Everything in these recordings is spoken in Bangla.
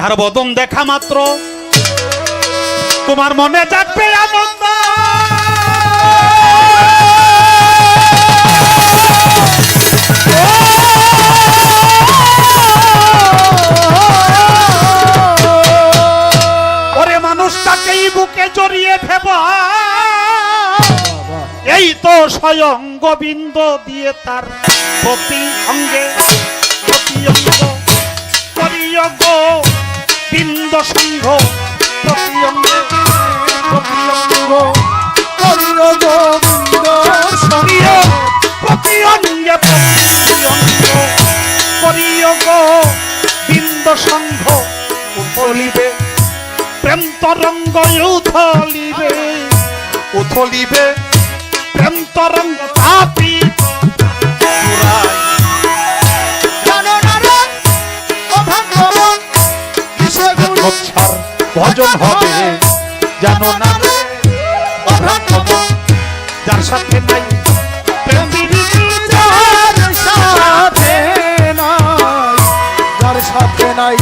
যাহার বদন দেখা মাত্র। তোমার মনে যাবে আনন্দ। ওরে মানুষটাকেই বুকে জড়িয়ে ফেব। এই তো স্বয়ং গোবিন্দ দিয়ে তার প্রতি অঙ্গে, প্রতি অঙ্গ করিয়গ বিন্দ সংঘ প্রতি অঙ্গে প্রতি অঙ্গ সরিয় প্রতি অঙ্গে প্রতি অঙ্গ করিয়গ সংঘ উথলিবে, প্রেম তরঙ্গ উথলিবে উথলিবে, প্রেম তরঙ্গ তাপিত ভজন হবে। জানো না অভ্রান্তমন যার সাথে নাই যার সাথে নাই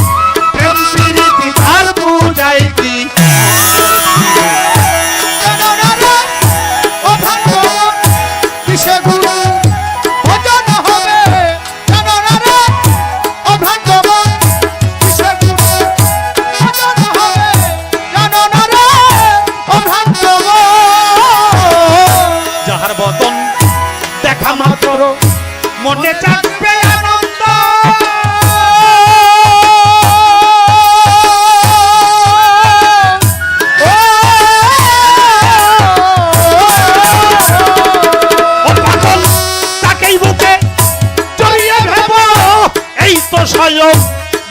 স্বয়ং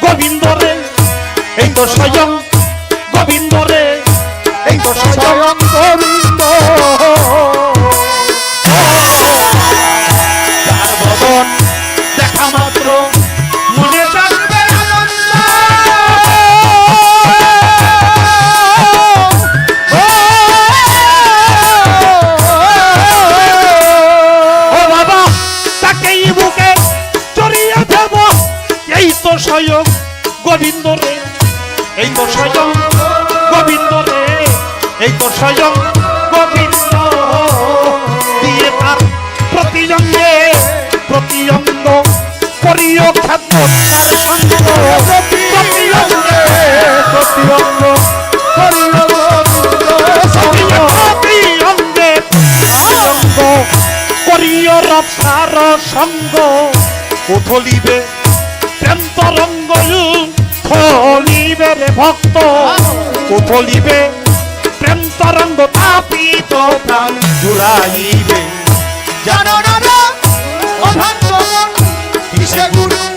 গোবিন্দ রে। এই তো স্বয়ং গোবিন্দ রে। এই তো স্বয়ং গোবিন্দ স্বয়ং গোবিন্দ দিয়ে তার প্রতি অঙ্গে প্রতি অঙ্গ করিও খাদ্য তার সঙ্গ প্রতি অঙ্গে প্রতি অঙ্গ করিল গোবিন্দ প্রতি অঙ্গে প্রতি অঙ্গ করিও রক্ষার সঙ্গ। উথলিবে প্রেম তরঙ্গ রে ভক্ত। উথলিবে প্রেম তরঙ্গ তাপিত প্রাণ জুড়াইবে জানো না কিসে গুরু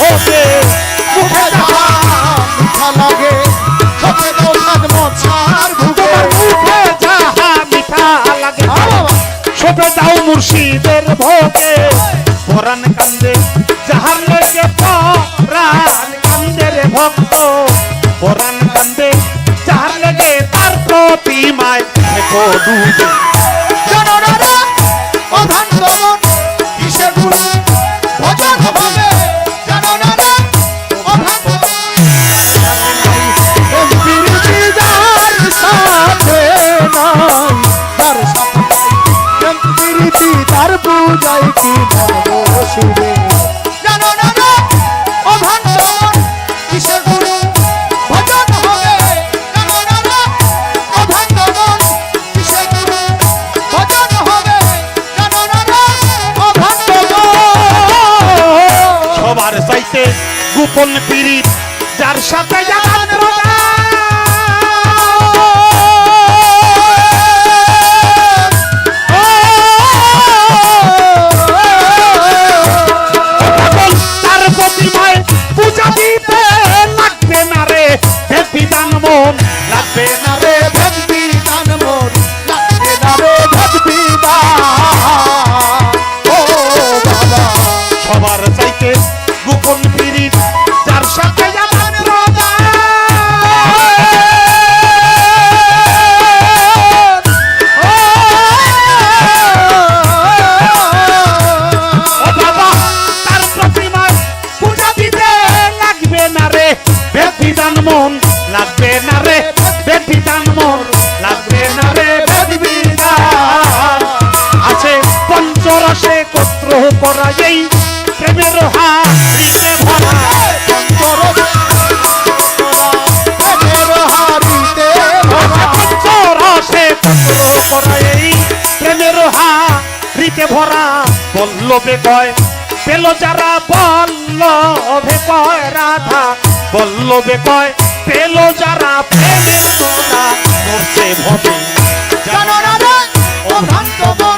ভোগে মুখে যাহা মিঠা লাগে সবে দৌসাদ মছার ভুগে মুখে যাহা মিঠা লাগে আ দাও মুর্শিদের ভোগে পরাণ কান্দে যাহার লেগে পরাণ কান্দে রে ভক্ত। পরাণ কান্দে যাহার লেগে তার প্রতিমায়। দেখো তার পূজায় কি বসবে জননারা অধান দমন কিসে গুরু ভজন হবে? জননারা অধান দমন কিসে গুরু ভজন হবে? জননারা অধান দমন সবার চাইতে গোপন পীড়িত যার সাথে করা এই প্রেমের হারিতে ভরা। পঞ্চরসে কত্র করা এই প্রেমের হারিতে ভরা। বল্লভে কয় পেল যারা বল্লভে কয় রাধা। বল্লভে কয় পেল যারা প্রেমের তোরা করছে ভবে। জানো না রে, ভজন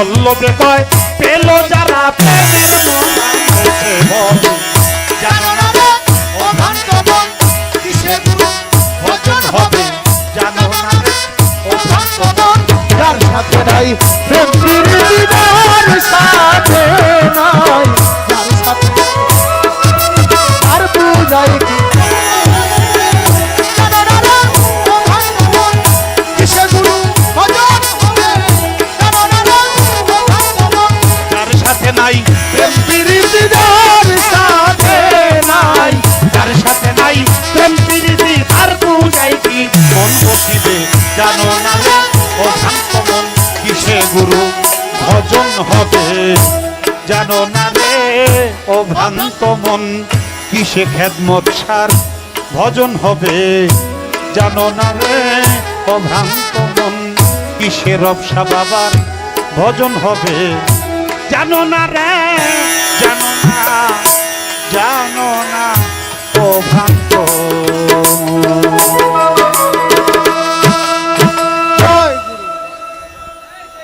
বল্লভে কয় পেল যারা প্রেমের জানো না ও ভক্তগণ, কিসে গুরু ভজন হবে জানো না ও ভক্তগণ, যার সাথে নাই প্রেম। ভ্রান্ত মন, কিসে খেদমত সার? ভজন হবে, জানো না রে, অভ্রান্ত ভ্রান্ত মন, কিসে রবসা বাবার? ভজন হবে, জানো না রে, জানো না জানো না, অভ্রান্ত